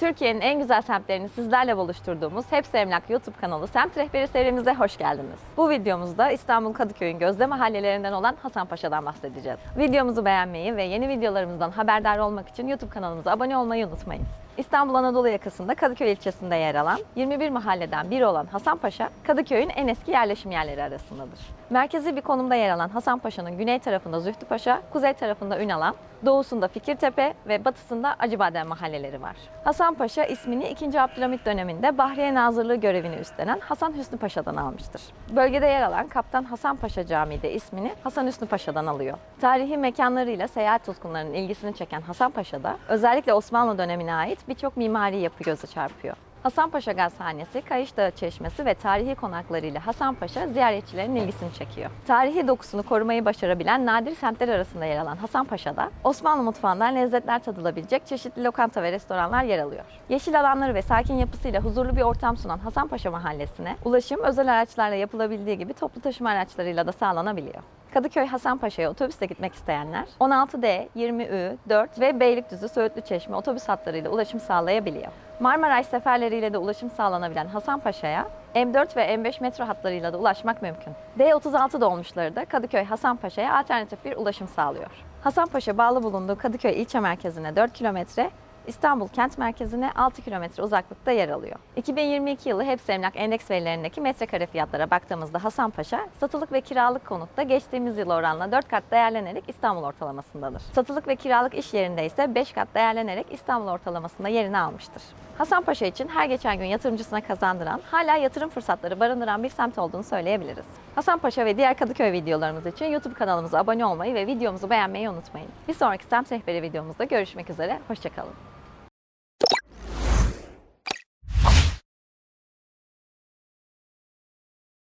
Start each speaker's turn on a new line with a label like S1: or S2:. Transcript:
S1: Türkiye'nin en güzel semtlerini sizlerle buluşturduğumuz Hepsi Emlak YouTube kanalı Semt Rehberi serimize hoş geldiniz. Bu videomuzda İstanbul Kadıköy'ün gözde mahallelerinden olan Hasanpaşa'dan bahsedeceğiz. Videomuzu beğenmeyi ve yeni videolarımızdan haberdar olmak için YouTube kanalımıza abone olmayı unutmayın. İstanbul Anadolu yakasında Kadıköy ilçesinde yer alan 21 mahalleden biri olan Hasanpaşa, Kadıköy'ün en eski yerleşim yerleri arasındadır. Merkezi bir konumda yer alan Hasanpaşa'nın güney tarafında Zühtüpaşa, kuzey tarafında Ünalan, doğusunda Fikirtepe ve batısında Acıbadem mahalleleri var. Hasanpaşa ismini 2. Abdülhamit döneminde Bahriye Nazırlığı görevini üstlenen Hasan Hüsnü Paşa'dan almıştır. Bölgede yer alan Kaptan Hasan Paşa Camii de ismini Hasan Hüsnü Paşa'dan alıyor. Tarihi mekanlarıyla seyahat tutkunlarının ilgisini çeken Hasanpaşa'da özellikle Osmanlı dönemine ait birçok mimari yapı göze çarpıyor. Hasanpaşa Gazhanesi, Kayış Dağı Çeşmesi ve tarihi konaklarıyla Hasanpaşa ziyaretçilerin ilgisini çekiyor. Tarihi dokusunu korumayı başarabilen nadir semtler arasında yer alan Hasanpaşa'da Osmanlı mutfağından lezzetler tadılabilecek çeşitli lokanta ve restoranlar yer alıyor. Yeşil alanları ve sakin yapısıyla huzurlu bir ortam sunan Hasanpaşa Mahallesi'ne ulaşım özel araçlarla yapılabildiği gibi toplu taşıma araçlarıyla da sağlanabiliyor. Kadıköy Hasanpaşa'ya otobüsle gitmek isteyenler 16D, 20Ü, 4 ve Beylikdüzü Söğütlü Çeşme otobüs hatlarıyla ulaşım sağlayabiliyor. Marmaray seferleriyle de ulaşım sağlanabilen Hasanpaşa'ya M4 ve M5 metro hatlarıyla da ulaşmak mümkün. D36 dolmuşları da Kadıköy Hasanpaşa'ya alternatif bir ulaşım sağlıyor. Hasanpaşa bağlı bulunduğu Kadıköy ilçe merkezine 4 kilometre, İstanbul kent merkezine 6 kilometre uzaklıkta yer alıyor. 2022 yılı Hepsi Emlak Endeks verilerindeki metrekare fiyatlara baktığımızda Hasanpaşa, satılık ve kiralık konutta geçtiğimiz yıl oranla 4 kat değerlenerek İstanbul ortalamasındadır. Satılık ve kiralık iş yerinde ise 5 kat değerlenerek İstanbul ortalamasında yerini almıştır. Hasanpaşa için her geçen gün yatırımcısına kazandıran, hala yatırım fırsatları barındıran bir semt olduğunu söyleyebiliriz. Hasanpaşa ve diğer Kadıköy videolarımız için YouTube kanalımıza abone olmayı ve videomuzu beğenmeyi unutmayın. Bir sonraki semt rehberi videomuzda görüşmek üzere, hoşçakalın.